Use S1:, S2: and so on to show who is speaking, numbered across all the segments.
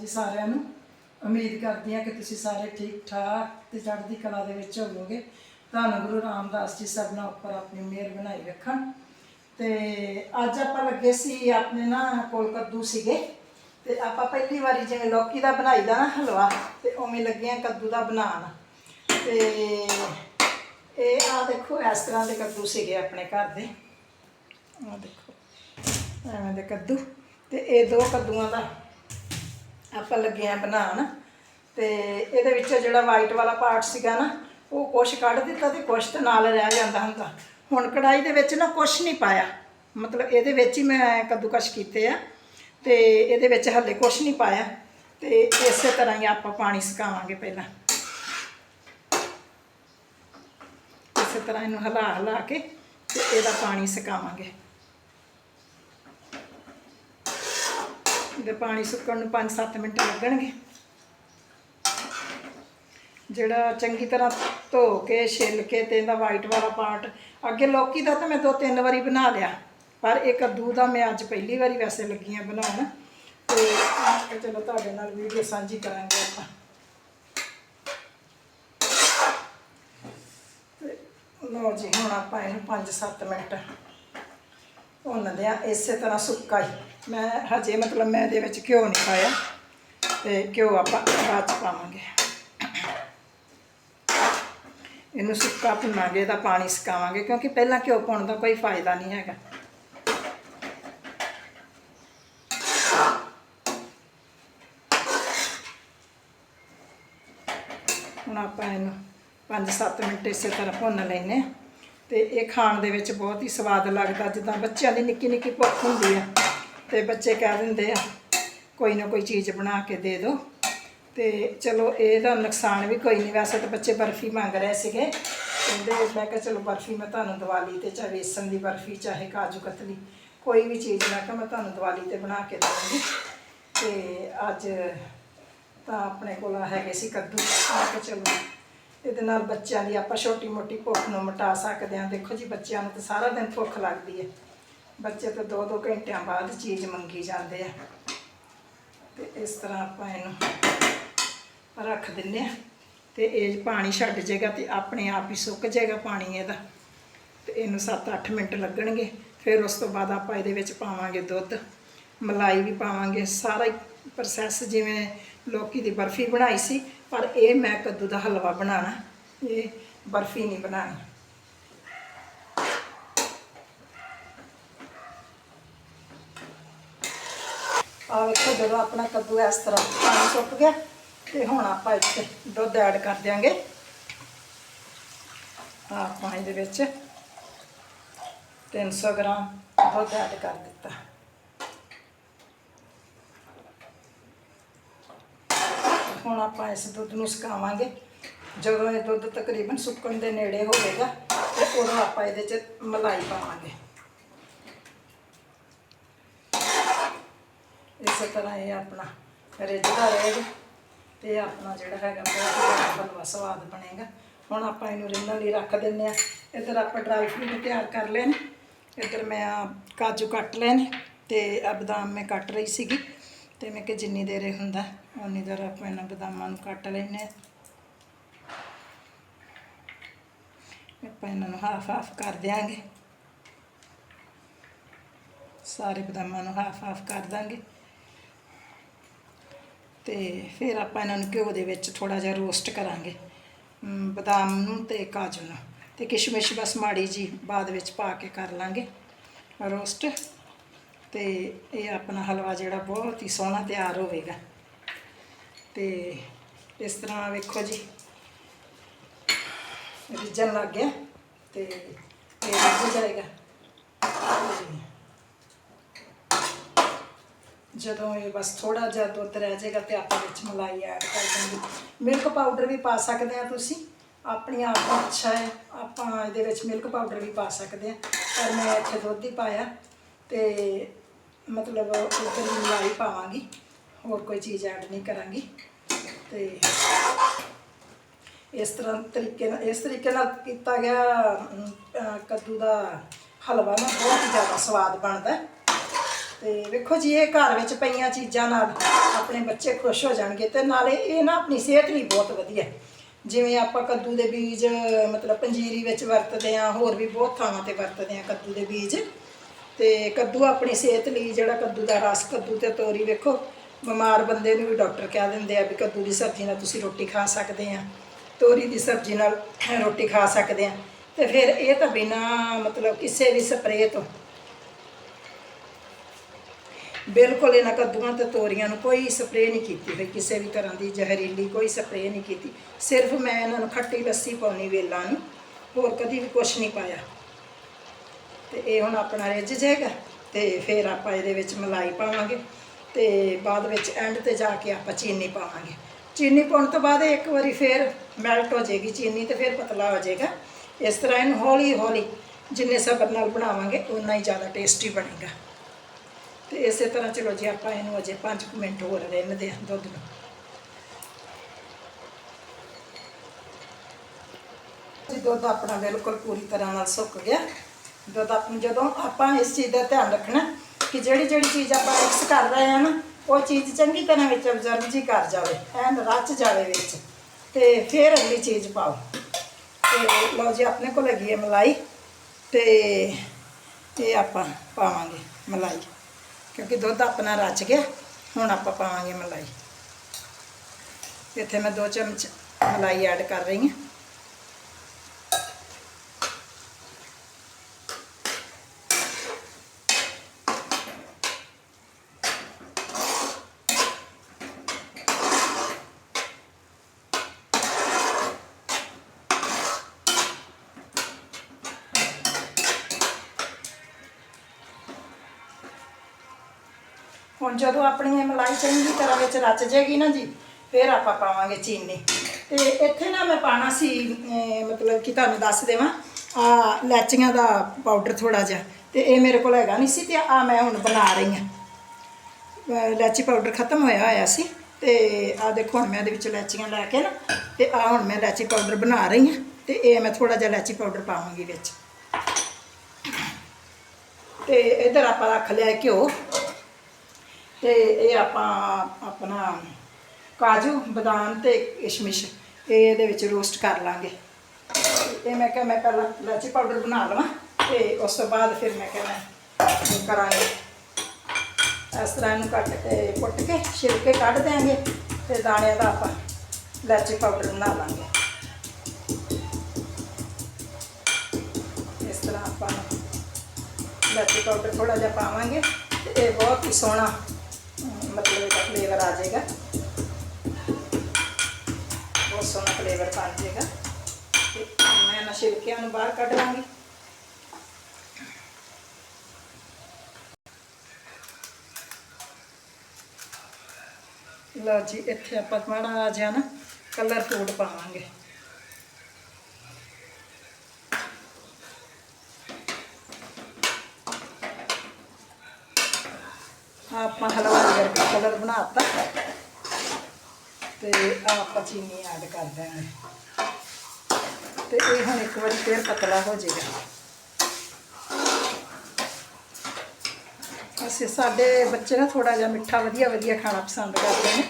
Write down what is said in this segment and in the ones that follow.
S1: ਜੀ ਸਾਰਿਆਂ ਨੂੰ ਉਮੀਦ ਕਰਦੀ ਹਾਂ ਕਿ ਤੁਸੀਂ ਸਾਰੇ ਠੀਕ ਠਾਕ ਤੇ ਚੜ੍ਹਦੀ ਕਲਾ ਦੇ ਵਿੱਚ ਹੋਵੋਗੇ। ਧੰਨ ਗੁਰੂ ਰਾਮਦਾਸ ਜੀ ਸਭਨਾਂ ਉੱਪਰ ਆਪਣੀ ਮਿਹਰ ਬਣਾਈ ਰੱਖਣ। ਤੇ ਅੱਜ ਆਪਾਂ ਲੱਗੇ ਸੀ ਆਪਣੇ ਨਾ ਕੋਲ ਕੱਦੂ ਸੀਗੇ। ਤੇ ਆਪਾਂ ਪਹਿਲੀ ਵਾਰੀ ਜਿਵੇਂ ਲੌਕੀ ਦਾ ਬਣਾਈਦਾ ਨਾ ਹਲਵਾ, ਤੇ ਉਵੇਂ ਲੱਗੇ ਆ ਕੱਦੂ ਦਾ ਬਣਾਉਣ। ਤੇ ਇਹ ਆ ਦੇਖੋ, ਇਸ ਤਰ੍ਹਾਂ ਦੇ ਕੱਦੂ ਸੀਗੇ ਆਪਣੇ ਘਰ ਦੇ। ਆ ਦੇਖੋ, ਐਵੇਂ ਦੇ ਕੱਦੂ। ਤੇ ਇਹ ਦੋ ਕੱਦੂਆਂ ਦਾ ਆਪਾਂ ਲੱਗੇ ਆ ਬਣਾਉਣ। ਤੇ ਇਹਦੇ ਵਿੱਚ ਜਿਹੜਾ ਵਾਈਟ ਵਾਲਾ ਪਾਰਟ ਸੀਗਾ ਨਾ, ਉਹ ਕੁਛ ਕੱਢ ਦਿੱਤਾ ਤੇ ਕੁਛ ਤਾਂ ਨਾਲ ਰਹਿ ਜਾਂਦਾ ਹੁੰਦਾ। ਹੁਣ ਕੜਾਈ ਦੇ ਵਿੱਚ ਨਾ ਕੁਛ ਨਹੀਂ ਪਾਇਆ। ਮਤਲਬ ਇਹਦੇ ਵਿੱਚ ਹੀ ਮੈਂ ਕੱਦੂਕਸ਼ ਕੀਤੇ ਆ ਤੇ ਇਹਦੇ ਵਿੱਚ ਹੱਲੇ ਕੁਛ ਨਹੀਂ ਪਾਇਆ। ਤੇ ਇਸੇ ਤਰ੍ਹਾਂ ਹੀ ਆਪਾਂ ਪਾਣੀ ਸੁਕਾਵਾਂਗੇ ਪਹਿਲਾਂ। ਇਸੇ ਤਰ੍ਹਾਂ ਇਹਨੂੰ ਹਿਲਾ ਹਿਲਾ ਕੇ ਤੇ ਇਹਦਾ ਪਾਣੀ ਸੁਕਾਵਾਂਗੇ। ਇਹਦੇ ਪਾਣੀ ਸੁੱਕਣ ਨੂੰ 5-7 ਮਿੰਟ ਲੱਗਣਗੇ। ਜਿਹੜਾ ਚੰਗੀ ਤਰ੍ਹਾਂ ਧੋ ਕੇ, ਛਿੱਲ ਕੇ ਤੇ ਇਹਦਾ ਵਾਈਟ ਵਾਲਾ ਪਾਰਟ ਅੱਗੇ ਲੋਕੀ ਦਾ ਤਾਂ ਮੈਂ ਦੋ ਤਿੰਨ ਵਾਰੀ ਬਣਾ ਲਿਆ, ਪਰ ਇਹ ਕੱਦੂ ਦਾ ਮੈਂ ਅੱਜ ਪਹਿਲੀ ਵਾਰੀ ਵੈਸੇ ਲੱਗੀ ਆ ਬਣਾਉਣ। ਤੇ ਚਲੋ ਤੁਹਾਡੇ ਨਾਲ ਵੀਡੀਓ ਸਾਂਝੀ ਕਰਾਂਗੇ ਆਪਾਂ। ਤੇ ਜੀ, ਹੁਣ ਆਪਾਂ ਇਹਨੂੰ 5-7 ਮਿੰਟ ਭੁੰਨਦੇ ਆ ਇਸੇ ਤਰ੍ਹਾਂ ਸੁੱਕਾ ਹੀ। ਮੈਂ ਹਜੇ ਮਤਲਬ ਮੈਂ ਇਹਦੇ ਵਿੱਚ ਘਿਓ ਨਹੀਂ ਪਾਇਆ ਤੇ ਘਿਓ ਆਪਾਂ ਬਾਅਦ ਚ ਪਾਵਾਂਗੇ। ਇਹਨੂੰ ਸੁੱਕਾ ਭੁੰਨਾਂਗੇ, ਇਹਦਾ ਪਾਣੀ ਸੁਕਾਵਾਂਗੇ ਕਿਉਂਕਿ ਪਹਿਲਾਂ ਘਿਓ ਪਾਉਣ ਦਾ ਕੋਈ ਫਾਇਦਾ ਨਹੀਂ ਹੈਗਾ। ਹੁਣ ਆਪਾਂ ਇਹਨੂੰ 5-7 ਮਿੰਟ ਇਸੇ ਤਰ੍ਹਾਂ ਭੁੰਨ ਲੈਨੇ ਆ ਤੇ ਇਹ ਖਾਣ ਦੇ ਵਿੱਚ ਬਹੁਤ ਹੀ ਸਵਾਦ ਲੱਗਦਾ, ਜਿੱਦਾਂ ਬੱਚਿਆਂ ਦੀ ਨਿੱਕੀ ਨਿੱਕੀ ਭੁੱਖ ਹੁੰਦੀ ਆ। ਤੇ ਬੱਚੇ ਕਹਿ ਦਿੰਦੇ ਆ, ਕੋਈ ਨਾ ਕੋਈ ਚੀਜ਼ ਬਣਾ ਕੇ ਦੇ ਦਿਓ ਤੇ ਚਲੋ ਇਹਦਾ ਨੁਕਸਾਨ ਵੀ ਕੋਈ ਨਹੀਂ, ਵੈਸੇ ਤਾਂ ਬੱਚੇ ਬਰਫੀ ਮੰਗ ਰਹੇ ਸੀਗੇ। ਕਹਿੰਦੇ ਮੈਂ ਕਿਹਾ ਚਲੋ ਬਰਫੀ ਮੈਂ ਤੁਹਾਨੂੰ ਦੀਵਾਲੀ ਤੇ ਚਾਹੇ ਵੇਸਣ ਦੀ ਬਰਫੀ, ਚਾਹੇ ਕਾਜੂ ਕਤਲੀ, ਕੋਈ ਵੀ ਚੀਜ਼ ਮੈਂ ਕਿਹਾ ਮੈਂ ਤੁਹਾਨੂੰ ਦੀਵਾਲੀ ਤੇ ਬਣਾ ਕੇ ਦੇਵਾਂਗੀ। ਤੇ ਅੱਜ ਤਾਂ ਆਪਣੇ ਕੋਲ ਹੈਗੇ ਸੀ ਕੱਦੂ। ਮੈਂ ਕਿਹਾ ਚਲੋ ਇਹਦੇ ਨਾਲ ਬੱਚਿਆਂ ਦੀ ਆਪਾਂ ਛੋਟੀ ਮੋਟੀ ਭੁੱਖ ਨੂੰ ਮਿਟਾ ਸਕਦੇ ਹਾਂ। ਦੇਖੋ ਜੀ, ਬੱਚਿਆਂ ਨੂੰ ਤਾਂ ਸਾਰਾ ਦਿਨ ਭੁੱਖ ਲੱਗਦੀ ਹੈ। ਬੱਚੇ ਤਾਂ 2-2 ਘੰਟਿਆਂ ਬਾਅਦ ਚੀਜ਼ ਮੰਗੀ ਜਾਂਦੇ ਆ। ਤੇ ਇਸ ਤਰ੍ਹਾਂ ਆਪਾਂ ਇਹਨੂੰ ਰੱਖ ਦਿੰਨੇ ਆ। ਤੇ ਇਹ ਪਾਣੀ ਛੱਡ ਜਾਏਗਾ ਤੇ ਆਪਣੇ ਆਪ ਹੀ ਸੁੱਕ ਜਾਏਗਾ ਪਾਣੀ ਇਹਦਾ। ਤੇ ਇਹਨੂੰ 7-8 ਮਿੰਟ ਲੱਗਣਗੇ। ਫਿਰ ਉਸ ਤੋਂ ਬਾਅਦ ਆਪਾਂ ਇਹਦੇ ਵਿੱਚ ਪਾਵਾਂਗੇ ਦੁੱਧ। ਮਲਾਈ ਵੀ ਪਾਵਾਂਗੇ। ਸਾਰਾ ਹੀ ਪ੍ਰੋਸੈਸ ਜਿਵੇਂ ਲੋਕੀ ਦੀ ਬਰਫੀ ਬਣਾਈ ਸੀ, ਪਰ ਇਹ ਮੈਂ ਕੱਦੂ ਦਾ ਹਲਵਾ ਬਣਾਉਣਾ। ਇਹ ਬਰਫੀ ਨਹੀਂ ਬਣਾਉਣੀ। ਆ ਵੇਖੋ ਜਦੋਂ ਆਪਣਾ ਕੱਦੂ ਇਸ ਤਰ੍ਹਾਂ ਪਾਣੀ ਸੁੱਕ ਗਿਆ ਤੇ ਹੁਣ ਆਪਾਂ ਇੱਥੇ ਦੁੱਧ ਐਡ ਕਰ ਦਿਆਂਗੇ। ਆਹ ਆਪਾਂ ਇਹਦੇ ਵਿੱਚ 300 ਗ੍ਰਾਮ ਦੁੱਧ ਐਡ ਕਰ ਦਿੱਤਾ। ਹੁਣ ਆਪਾਂ ਇਸ ਦੁੱਧ ਨੂੰ ਸੁਕਾਵਾਂਗੇ। ਜਦੋਂ ਇਹ ਦੁੱਧ ਤਕਰੀਬਨ ਸੁੱਕਣ ਦੇ ਨੇੜੇ ਹੋਵੇਗਾ ਤੇ ਉਦੋਂ ਆਪਾਂ ਇਹਦੇ 'ਚ ਮਲਾਈ ਪਾਵਾਂਗੇ। ਇਸੇ ਤਰ੍ਹਾਂ ਇਹ ਆਪਣਾ ਰਿੱਝਦਾ ਰਹੇਗਾ ਤੇ ਆਪਣਾ ਜਿਹੜਾ ਹੈਗਾ ਬਹੁਤ ਹੀ ਸਵਾਦ ਬਣੇਗਾ। ਹੁਣ ਆਪਾਂ ਇਹਨੂੰ ਰਿੰਨਣ ਲਈ ਰੱਖ ਦਿੰਨੇ ਆ ਇੱਧਰ ਆਪਾਂ ਡਰਾਈ ਫਰੂਟ ਤਿਆਰ ਕਰ ਲਏ ਨੇ। ਇੱਧਰ ਮੈਂ ਆਹ ਕਾਜੂ ਕੱਟ ਲਏ ਨੇ ਤੇ ਆ ਬਦਾਮ ਮੈਂ ਕੱਟ ਰਹੀ ਸੀਗੀ ਤੇ ਮੈਂ ਕਿ ਜਿੰਨੀ ਦੇਰ ਇਹ ਹੁੰਦਾ ਉਨੀ ਦੇਰ ਆਪਾਂ ਇਹਨਾਂ ਬਦਾਮਾਂ ਨੂੰ ਕੱਟ ਲੈਨੇ ਆ ਆਪਾਂ ਇਹਨਾਂ ਨੂੰ ਹਾਫ ਹਾਫ ਕਰ ਦਿਆਂਗੇ। ਸਾਰੇ ਬਦਾਮਾਂ ਨੂੰ ਹਾਫ ਹਾਫ ਕਰ ਦਾਂਗੇ। ਤੇ ਫਿਰ ਆਪਾਂ ਇਹਨਾਂ ਨੂੰ ਘਿਓ ਦੇ ਵਿੱਚ ਥੋੜਾ ਜਿਹਾ ਰੋਸਟ ਕਰਾਂਗੇ ਬਦਾਮ ਨੂੰ ਤੇ ਕਾਜੂ ਨੂੰ ਤੇ ਕਿਸ਼ਮਿਸ਼ ਬਸ ਮਾੜੀ ਜੀ ਬਾਅਦ ਵਿੱਚ ਪਾ ਕੇ ਕਰ ਲਾਂਗੇ ਰੋਸਟ ਤੇ ਇਹ ਆਪਣਾ ਹਲਵਾ ਜਿਹੜਾ ਬਹੁਤ ਹੀ ਸੋਹਣਾ ਤਿਆਰ ਹੋਵੇਗਾ। ਤੇ ਇਸ ਤਰ੍ਹਾਂ ਵੇਖੋ ਜੀ ਰਿੱਝਣ ਲੱਗ ਗਿਆ ਤੇ ਇਹ ਰਿੱਝ ਜਾਏਗਾ ਤੇ ਜਦੋਂ ਇਹ ਬਸ ਥੋੜਾ ਜਿਹਾ ਦੁੱਧ ਰਹਿ ਜਾਏਗਾ ਤੇ ਆਪਾਂ ਵਿੱਚ ਮਲਾਈ ਐਡ ਕਰ ਦਾਂਗੇ। ਮਿਲਕ ਪਾਊਡਰ ਵੀ ਪਾ ਸਕਦੇ ਆ ਤੁਸੀਂ। ਆਪਣੀ ਆਪ ਦਾ ਅੱਛਾ ਹੈ, ਆਪਾਂ ਇਹਦੇ ਵਿੱਚ ਮਿਲਕ ਪਾਊਡਰ ਵੀ ਪਾ ਸਕਦੇ ਆ। ਪਰ ਮੈਂ ਇੱਥੇ ਦੁੱਧ ਹੀ ਪਾਇਆ ਤੇ ਮਤਲਬ ਉੱਧਰ ਹੀ ਮਲਾਈ ਪਾਵਾਂਗੀ, ਹੋਰ ਕੋਈ ਚੀਜ਼ ਐਡ ਨਹੀਂ ਕਰਾਂਗੀ। ਤੇ ਇਸ ਤਰ੍ਹਾਂ ਤਰੀਕੇ ਨਾਲ, ਇਸ ਤਰੀਕੇ ਨਾਲ ਕੀਤਾ ਗਿਆ ਕੱਦੂ ਦਾ ਹਲਵਾ ਨਾ ਬਹੁਤ ਹੀ ਜ਼ਿਆਦਾ ਸਵਾਦ ਬਣਦਾ ਹੈ। ਤੇ ਵੇਖੋ ਜੀ, ਇਹ ਘਰ ਵਿੱਚ ਪਈਆਂ ਚੀਜ਼ਾਂ ਨਾਲ ਆਪਣੇ ਬੱਚੇ ਖੁਸ਼ ਹੋ ਜਾਣਗੇ ਤੇ ਨਾਲੇ ਇਹ ਨਾ ਆਪਣੀ ਸਿਹਤ ਲਈ ਬਹੁਤ ਵਧੀਆ ਜਿਵੇਂ ਆਪਾਂ ਕੱਦੂ ਦੇ ਬੀਜ, ਮਤਲਬ ਪੰਜੀਰੀ ਵਿੱਚ ਵਰਤਦੇ ਆ ਹੋਰ ਵੀ ਬਹੁਤ ਥਾਵਾਂ ਤੇ ਵਰਤਦੇ ਆ ਕੱਦੂ ਦੇ ਬੀਜ। ਤੇ ਕੱਦੂ ਆਪਣੀ ਸਿਹਤ ਲਈ ਜਿਹੜਾ ਕੱਦੂ ਦਾ ਰਸ ਕੱਦੂ ਤੇ ਤੋਰੀ ਵੇਖੋ, ਬਿਮਾਰ ਬੰਦੇ ਨੂੰ ਵੀ ਡਾਕਟਰ ਕਹਿ ਦਿੰਦੇ ਆ ਵੀ ਕੱਦੂ ਦੀ ਸਬਜ਼ੀ ਨਾਲ ਤੁਸੀਂ ਰੋਟੀ ਖਾ ਸਕਦੇ ਆ। ਤੋਰੀ ਦੀ ਸਬਜ਼ੀ ਨਾਲ ਰੋਟੀ ਖਾ ਸਕਦੇ ਆ। ਤੇ ਫਿਰ ਇਹ ਤਾਂ ਬਿਨਾ ਮਤਲਬ ਕਿਸੇ ਵੀ ਸਪਰੇਅ ਤੋਂ ਬਿਲਕੁਲ ਇਹਨਾਂ ਕੱਦੂਆਂ ਤੇ ਤੋਰੀਆਂ ਨੂੰ ਕੋਈ ਸਪਰੇਅ ਨਹੀਂ ਕੀਤੀ ਹੋਈ, ਕਿਸੇ ਵੀ ਤਰ੍ਹਾਂ ਦੀ ਜ਼ਹਿਰੀਲੀ ਕੋਈ ਸਪਰੇਅ ਨਹੀਂ ਕੀਤੀ। ਸਿਰਫ ਮੈਂ ਇਹਨਾਂ ਨੂੰ ਖੱਟੀ ਲੱਸੀ ਪਾਉਣੀ ਵੇਲਾਂ ਨੂੰ, ਹੋਰ ਕਦੀ ਵੀ ਕੁਝ ਨਹੀਂ ਪਾਇਆ। ਤੇ ਇਹ ਹੁਣ ਆਪਣਾ ਰਿੱਝ ਜਾਏਗਾ, ਤੇ ਫਿਰ ਆਪਾਂ ਇਹਦੇ ਵਿੱਚ ਮਲਾਈ ਪਾਵਾਂਗੇ, ਤੇ ਬਾਅਦ ਵਿੱਚ ਐਂਡ ਤੇ ਜਾ ਕੇ ਆਪਾਂ ਚੀਨੀ ਪਾਵਾਂਗੇ। ਚੀਨੀ ਪਾਉਣ ਤੋਂ ਬਾਅਦ ਇੱਕ ਵਾਰੀ ਫਿਰ ਮੈਲਟ ਹੋ ਜਾਏਗੀ ਚੀਨੀ ਤੇ ਫਿਰ ਪਤਲਾ ਹੋ ਜਾਏਗਾ। ਇਸ ਤਰ੍ਹਾਂ ਇਹਨੂੰ ਹੌਲੀ ਹੌਲੀ ਜਿੰਨੇ ਸਬਰ ਨਾਲ ਬਣਾਵਾਂਗੇ ਉਨਾ ਹੀ ਜ਼ਿਆਦਾ ਟੇਸਟੀ ਬਣੇਗਾ। ਤੇ ਇਸੇ ਤਰ੍ਹਾਂ ਚਲੋ ਜੀ ਆਪਾਂ ਇਹਨੂੰ ਅਜੇ 5 ਮਿੰਟ ਹੋਰ ਰਹਿਣਦੇ ਹਾਂ ਦੁੱਧ ਨੂੰ। ਜੀ, ਦੁੱਧ ਆਪਣਾ ਬਿਲਕੁਲ ਪੂਰੀ ਤਰ੍ਹਾਂ ਨਾਲ ਸੁੱਕ ਗਿਆ। ਦੁੱਧ ਆਪਣੀ ਜਦੋਂ ਆਪਾਂ ਇਸ ਚੀਜ਼ ਦਾ ਧਿਆਨ ਰੱਖਣਾ ਕਿ ਜਿਹੜੀ ਜਿਹੜੀ ਚੀਜ਼ ਆਪਾਂ ਮਿਕਸ ਕਰ ਰਹੇ ਹਾਂ ਨਾ, ਉਹ ਚੀਜ਼ ਚੰਗੀ ਤਰ੍ਹਾਂ ਵਿੱਚ ਅਬਜ਼ਰਵ ਜੀ ਕਰ ਜਾਵੇ, ਐਨ ਰਚ ਜਾਵੇ ਵਿੱਚ। ਤੇ ਫਿਰ ਅਗਲੀ ਚੀਜ਼ ਪਾਓ। ਤੇ ਲਓ ਜੀ, ਆਪਣੇ ਕੋਲ ਹੈਗੀ ਹੈ ਮਲਾਈ ਤੇ ਇਹ ਆਪਾਂ ਪਾਵਾਂਗੇ ਮਲਾਈ। ਕਿਉਂਕਿ ਦੁੱਧ ਆਪਣਾ ਰਚ ਗਿਆ, ਹੁਣ ਆਪਾਂ ਪਾਵਾਂਗੇ ਮਲਾਈ। ਇੱਥੇ ਮੈਂ 2 ਚਮਚ ਮਲਾਈ ਐਡ ਕਰ ਰਹੀ ਹਾਂ। ਹੁਣ ਜਦੋਂ ਆਪਣੀ ਇਹ ਮਲਾਈ ਚੰਗੀ ਤਰ੍ਹਾਂ ਵਿੱਚ ਰਚ ਜਾਏਗੀ ਨਾ ਜੀ, ਫਿਰ ਆਪਾਂ ਪਾਵਾਂਗੇ ਚੀਨੀ। ਤੇ ਇੱਥੇ ਨਾ ਮੈਂ ਪਾਣਾ ਸੀ ਮਤਲਬ ਕਿ ਤੁਹਾਨੂੰ ਦੱਸ ਦੇਵਾਂ, ਆ ਲੈਚੀਆਂ ਦਾ ਪਾਊਡਰ ਥੋੜਾ ਜਿਹਾ, ਤੇ ਇਹ ਮੇਰੇ ਕੋਲ ਹੈਗਾ ਨਹੀਂ ਸੀ ਤੇ ਆ ਮੈਂ ਹੁਣ ਬਣਾ ਰਹੀ ਹਾਂ। ਅਹ ਪਾਊਡਰ ਖਤਮ ਹੋਇਆ ਹੋਇਆ ਸੀ, ਤੇ ਆ ਦੇਖੋ ਹੁਣ ਮੈਂ ਇਹਦੇ ਵਿੱਚ ਇਲਾਚੀਆਂ ਲੈ ਕੇ ਨਾ, ਤੇ ਆ ਹੁਣ ਮੈਂ ਇਲਾਚੀ ਪਾਊਡਰ ਬਣਾ ਰਹੀ ਹਾਂ, ਤੇ ਇਹ ਮੈਂ ਥੋੜਾ ਜਿਹਾ ਇਲਾਚੀ ਪਾਊਡਰ ਪਾਵਾਂਗੀ ਵਿੱਚ। ਤੇ ਇਧਰ ਆਪਾਂ ਰੱਖ ਲਿਆ ਘਿਓ। ਤੇ ਇਹ ਆਪਾਂ ਆਪਣਾ ਕਾਜੂ, ਬਦਾਮ ਤੇ ਕਿਸ਼ਮਿਸ਼, ਇਹ ਇਹਦੇ ਵਿੱਚ ਰੋਸਟ ਕਰ ਲਾਂਗੇ। ਇਹ ਮੈਂ ਕਿਹਾ ਮੈਂ ਪਹਿਲਾਂ ਇਲਾਚੀ ਪਾਊਡਰ ਬਣਾ ਲਵਾਂ ਤੇ ਉਸ ਤੋਂ ਬਾਅਦ ਫਿਰ ਮੈਂ ਕਿਹਾ ਮੈਂ ਕਰਾਂਗੇ। ਇਸ ਤਰ੍ਹਾਂ ਇਹਨੂੰ ਕੱਟ ਕੇ ਪੁੱਟ ਕੇ ਛਿਲਕੇ ਕੱਢ ਦਿਆਂਗੇ ਤੇ ਦਾਣਿਆਂ ਦਾ ਆਪਾਂ ਇਲਾਚੀ ਪਾਊਡਰ ਬਣਾ ਲਾਂਗੇ। ਇਸ ਤਰ੍ਹਾਂ ਆਪਾਂ ਇਲਾਚੀ ਪਾਊਡਰ ਥੋੜਾ ਜਿਹਾ ਪਾਵਾਂਗੇ ਤੇ ਇਹ ਬਹੁਤ ਹੀ ਸੋਹਣਾ ਮਤਲਬ ਇਹਦਾ ਫਲੇਵਰ ਆ ਜਾਏਗਾ। ਬਹੁਤ ਸੋਹਣਾ ਫਲੇਵਰ ਬਣ ਜਾਏਗਾ। ਤੇ ਮੈਂ ਇਹਨਾਂ ਛਿਲਕਿਆਂ ਨੂੰ ਬਾਹਰ ਕੱਢ ਲਾਂਗੀ। ਲਓ ਜੀ, ਇੱਥੇ ਆਪਾਂ ਮਾੜਾ ਜਿਹਾ ਨਾ ਕਲਰ ਫੂਡ ਪਾਵਾਂਗੇ ਆਪਾਂ ਹਲਵਾ ਜਿਹਾ ਕਲਰ ਬਣਾਤਾ ਤੇ ਆਹ ਆਪਾਂ ਚੀਨੀ ਐਡ ਕਰ ਦੇਣਾ। ਤੇ ਇਹ ਹੁਣ ਇੱਕ ਵਾਰੀ ਫੇਰ ਪਤਲਾ ਹੋ ਜਾਏਗਾ। ਅਸੀਂ ਸਾਡੇ ਬੱਚੇ ਨਾ ਥੋੜਾ ਜਿਹਾ ਮਿੱਠਾ, ਵਧੀਆ ਵਧੀਆ ਖਾਣਾ ਪਸੰਦ ਕਰਦੇ ਨੇ।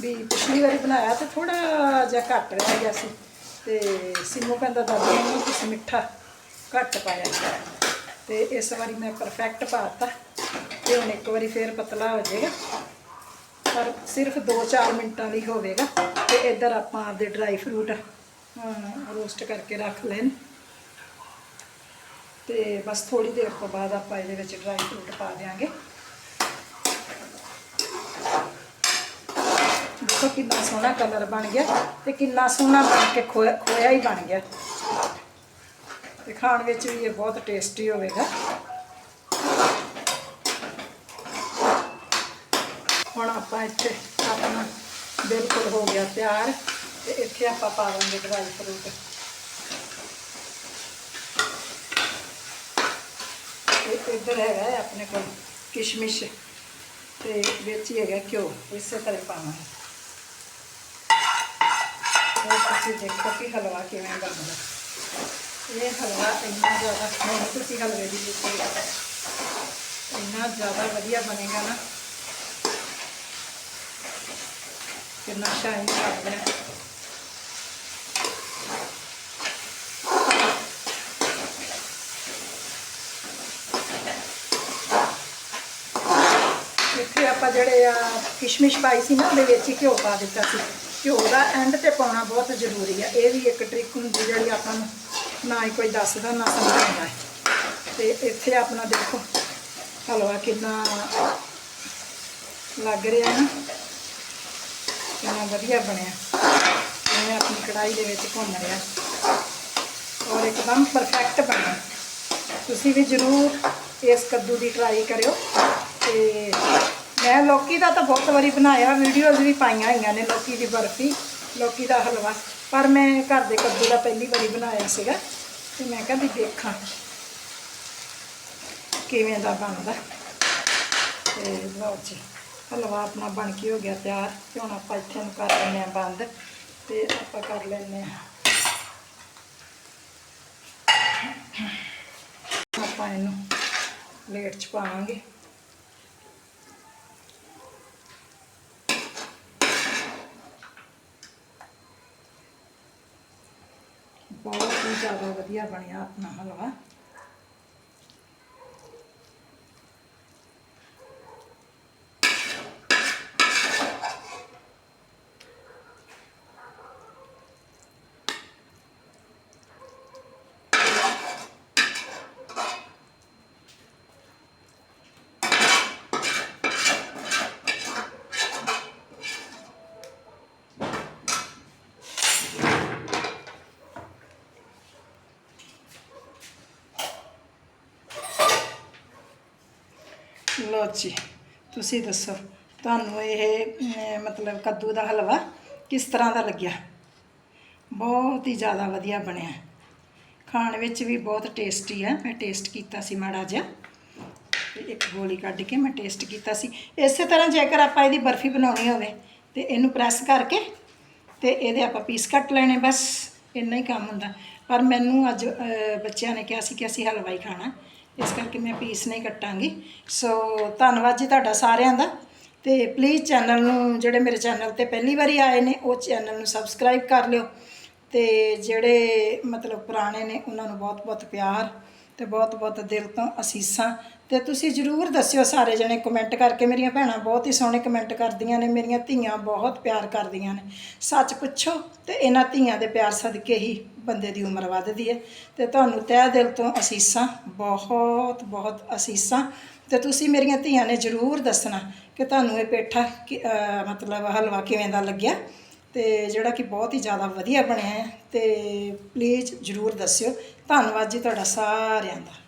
S1: ਵੀ ਪਿਛਲੀ ਵਾਰੀ ਬਣਾਇਆ ਤੇ ਥੋੜਾ ਜਿਹਾ ਘੱਟ ਰਹਿ ਗਿਆ ਸੀ। ਤੇ ਸਿੰਮੂ ਕਹਿੰਦਾ, ਦਾਦੀ ਨੂੰ ਤੁਸੀਂ ਮਿੱਠਾ ਘੱਟ ਪਾਇਆ ਕਰੋ। ਤੇ ਇਸ ਵਾਰੀ ਮੈਂ ਪਰਫੈਕਟ ਪਾਤਾ। ਤੇ ਹੁਣ ਇੱਕ ਵਾਰੀ ਫੇਰ ਪਤਲਾ ਹੋ ਜਾਏਗਾ। ਪਰ ਸਿਰਫ 2-4 ਮਿੰਟਾਂ ਲਈ ਹੋਵੇਗਾ। ਤੇ ਇੱਧਰ ਆਪਾਂ ਆਪਦੇ ਡਰਾਈ ਫਰੂਟ ਰੋਸਟ ਕਰਕੇ ਰੱਖ ਲੈਣ। ਤੇ ਬਸ ਥੋੜੀ ਦੇਰ ਤੋਂ ਬਾਅਦ ਆਪਾਂ ਇਹਦੇ ਵਿੱਚ ਡਰਾਈ ਫਰੂਟ ਪਾ ਦਿਆਂਗੇ। ਦੇਖੋ ਕਿੰਨਾ ਸੋਹਣਾ ਕਲਰ ਬਣ ਗਿਆ ਤੇ ਕਿੰਨਾ ਸੋਹਣਾ ਬਣ ਕੇ ਖੋਇਆ ਖੋਇਆ ਹੀ ਬਣ ਗਿਆ। ਤੇ ਖਾਣ ਵਿੱਚ ਵੀ ਇਹ ਬਹੁਤ ਟੇਸਟੀ ਹੋਵੇਗਾ। ਹੁਣ ਆਪਾਂ ਇੱਥੇ ਆਪਣਾ ਬਿਲਕੁਲ ਹੋ ਗਿਆ ਤਿਆਰ ਤੇ ਇੱਥੇ ਆਪਾਂ ਪਾ ਦਾਂਗੇ ਡਰਾਈ ਫਰੂਟ ਤੇ ਇੱਧਰ ਹੈਗਾ ਹੈ ਆਪਣੇ ਕੋਲ ਕਿਸ਼ਮਿਸ਼ ਤੇ ਵਿੱਚ ਹੀ ਹੈਗਾ ਘਿਓ ਇਸੇ ਤਰ੍ਹਾਂ ਪਾਵਾਂਗੇ ਉਹ ਤੁਸੀਂ ਦੇਖੋ ਕਿ ਹਲਵਾ ਕਿਵੇਂ ਬਣਦਾ ਇਹ ਹਲਵਾ ਇੰਨਾ ਜ਼ਿਆਦਾ ਨਹੀਂ ਤੁਸੀਂ ਹਲਵੇ ਦੀ ਦੇਖੋ ਇੰਨਾ ਜ਼ਿਆਦਾ ਵਧੀਆ ਬਣੇਗਾ ਨਾ ਕਿੰਨਾ ਸ਼ਾਈਨ ਕਰਦਾ ਹੈ ਇੱਥੇ ਆਪਾਂ ਜਿਹੜੇ ਆ ਕਿਸ਼ਮਿਸ਼ ਪਾਈ ਸੀ ਨਾ, ਉਹਦੇ ਵਿੱਚ ਹੀ ਘਿਓ ਪਾ ਦਿੱਤਾ ਸੀ। ਘਿਓ ਦਾ ਐਂਡ ਤੇ ਪਾਉਣਾ ਬਹੁਤ ਜ਼ਰੂਰੀ ਆ। ਇਹ ਵੀ ਇੱਕ ਟ੍ਰਿਕ ਹੁੰਦੀ ਜਿਹੜੀ ਆਪਾਂ ਨੂੰ ਨਾ ਹੀ ਕੋਈ ਦੱਸਦਾ, ਨਾ ਸਮਝਾਉਂਦਾ ਹੈ। ਤੇ ਇੱਥੇ ਆਪਣਾ ਦੇਖੋ, ਹਲਵਾ ਕਿੰਨਾ ਲੱਗ ਰਿਹਾ ਨਾ। ਕਿੰਨਾ ਵਧੀਆ ਬਣਿਆ। ਜਿਵੇਂ ਆਪਣੀ ਕੜਾਈ ਦੇ ਵਿੱਚ ਭੁੰਨ ਰਿਹਾ ਔਰ ਇੱਕਦਮ ਪਰਫੈਕਟ ਬਣਿਆ। ਤੁਸੀਂ ਵੀ ਜ਼ਰੂਰ ਇਸ ਕੱਦੂ ਦੀ ਟਰਾਈ ਕਰਿਓ। ਤੇ ਮੈਂ ਲੋਕੀ ਦਾ ਤਾਂ ਬਹੁਤ ਵਾਰੀ ਬਣਾਇਆ ਵੀਡੀਓਜ਼ ਵੀ ਪਾਈਆਂ ਹੋਈਆਂ ਨੇ ਲੋਕੀ ਦੀ ਬਰਫੀ, ਲੋਕੀ ਦਾ ਹਲਵਾ। ਪਰ ਮੈਂ ਘਰ ਦੇ ਕੱਦੂ ਦਾ ਪਹਿਲੀ ਵਾਰੀ ਬਣਾਇਆ ਸੀਗਾ। ਤੇ ਮੈਂ ਕਿਹਾ ਵੀ ਦੇਖਾਂ ਕਿਵੇਂ ਦਾ ਬਣਦਾ। ਤੇ ਲਓ ਜੀ। ਹਲਵਾ ਆਪਣਾ ਬਣ ਕੇ ਹੋ ਗਿਆ ਤਿਆਰ ਤੇ ਹੁਣ ਆਪਾਂ ਇੱਥੇ ਨੂੰ ਕਰ ਲੈਂਦੇ ਆ ਬੰਦ ਤੇ ਆਪਾਂ ਕਰ ਲੈਂਦੇ ਆ ਆਪਾਂ ਇਹਨੂੰ ਪਲੇਟ 'ਚ ਪਾਵਾਂਗੇ। ਬਹੁਤ ਹੀ ਜ਼ਿਆਦਾ ਵਧੀਆ ਬਣਿਆ ਆਪਣਾ ਹਲਵਾ। ਲੋ ਜੀ, ਤੁਸੀਂ ਦੱਸੋ। ਤੁਹਾਨੂੰ ਇਹ ਮਤਲਬ ਕੱਦੂ ਦਾ ਹਲਵਾ ਕਿਸ ਤਰ੍ਹਾਂ ਦਾ ਲੱਗਿਆ? ਬਹੁਤ ਹੀ ਜ਼ਿਆਦਾ ਵਧੀਆ ਬਣਿਆ। ਖਾਣ ਵਿੱਚ ਵੀ ਬਹੁਤ ਟੇਸਟੀ ਹੈ ਮੈਂ ਟੇਸਟ ਕੀਤਾ ਸੀ ਮਾੜਾ ਜਿਹਾ। ਤੇ ਇੱਕ ਗੋਲੀ ਕੱਢ ਕੇ ਮੈਂ ਟੇਸਟ ਕੀਤਾ ਸੀ। ਇਸੇ ਤਰ੍ਹਾਂ ਜੇਕਰ ਆਪਾਂ ਇਹਦੀ ਬਰਫੀ ਬਣਾਉਣੀ ਹੋਵੇ, ਤੇ ਇਹਨੂੰ ਪ੍ਰੈਸ ਕਰਕੇ ਤੇ ਇਹਦੇ ਆਪਾਂ ਪੀਸ ਕੱਟ ਲੈਣੇ, ਬਸ ਇੰਨਾ ਹੀ ਕੰਮ ਹੁੰਦਾ। ਪਰ ਮੈਨੂੰ ਅੱਜ ਬੱਚਿਆਂ ਨੇ ਕਿਹਾ ਸੀ ਕਿ ਅਸੀਂ ਹਲਵਾ ਹੀ ਖਾਣਾ। ਇਸ ਕਰਕੇ ਮੈਂ ਪੀਸ ਨਹੀਂ ਕੱਟਾਂਗੀ। ਸੋ ਧੰਨਵਾਦ ਜੀ ਤੁਹਾਡਾ ਸਾਰਿਆਂ ਦਾ। ਤੇ ਪਲੀਜ਼ ਚੈਨਲ ਨੂੰ, ਜਿਹੜੇ ਮੇਰੇ ਚੈਨਲ ਤੇ ਪਹਿਲੀ ਵਾਰੀ ਆਏ ਨੇ, ਉਹ ਚੈਨਲ ਨੂੰ ਸਬਸਕ੍ਰਾਈਬ ਕਰ ਲਿਓ। ਤੇ ਜਿਹੜੇ ਮਤਲਬ ਪੁਰਾਣੇ ਨੇ, ਉਹਨਾਂ ਨੂੰ ਬਹੁਤ-ਬਹੁਤ ਪਿਆਰ ਤੇ ਬਹੁਤ-ਬਹੁਤ ਦਿਲ ਤੋਂ ਅਸੀਸਾਂ। ਤੇ ਤੁਸੀਂ ਜਰੂਰ ਦੱਸਿਓ ਸਾਰੇ ਜਣੇ ਕਮੈਂਟ ਕਰਕੇ ਮੇਰੀਆਂ ਭੈਣਾਂ ਬਹੁਤ ਹੀ ਸੋਹਣੇ ਕਮੈਂਟ ਕਰਦੀਆਂ ਨੇ, ਮੇਰੀਆਂ ਧੀਆਂ ਬਹੁਤ ਪਿਆਰ ਕਰਦੀਆਂ ਨੇ। ਸੱਚ ਪੁੱਛੋ ਤੇ ਇਹਨਾਂ ਧੀਆਂ ਦੇ ਪਿਆਰ ਸਦਕੇ ਹੀ ਬੰਦੇ ਦੀ ਉਮਰ ਵੱਧਦੀ ਹੈ। ਤੇ ਤੁਹਾਨੂੰ ਤਹਿ ਦਿਲ ਤੋਂ ਅਸੀਸਾਂ, ਬਹੁਤ ਬਹੁਤ ਅਸੀਸਾਂ। ਤੇ ਤੁਸੀਂ ਮੇਰੀਆਂ ਧੀਆਂ ਨੇ ਜਰੂਰ ਦੱਸਣਾ ਕਿ ਤੁਹਾਨੂੰ ਇਹ ਪੇਠਾ ਕਿ- ਮਤਲਬ ਹਲਵਾ ਕਿਵੇਂ ਦਾ ਲੱਗਿਆ। ਤੇ ਜਿਹੜਾ ਕਿ ਬਹੁਤ ਹੀ ਜ਼ਿਆਦਾ ਵਧੀਆ ਬਣਿਆ ਹੈ। ਤੇ ਪਲੀਜ਼ ਜਰੂਰ ਦੱਸਿਓ। ਧੰਨਵਾਦ ਜੀ ਤੁਹਾਡਾ ਸਾਰਿਆਂ ਦਾ।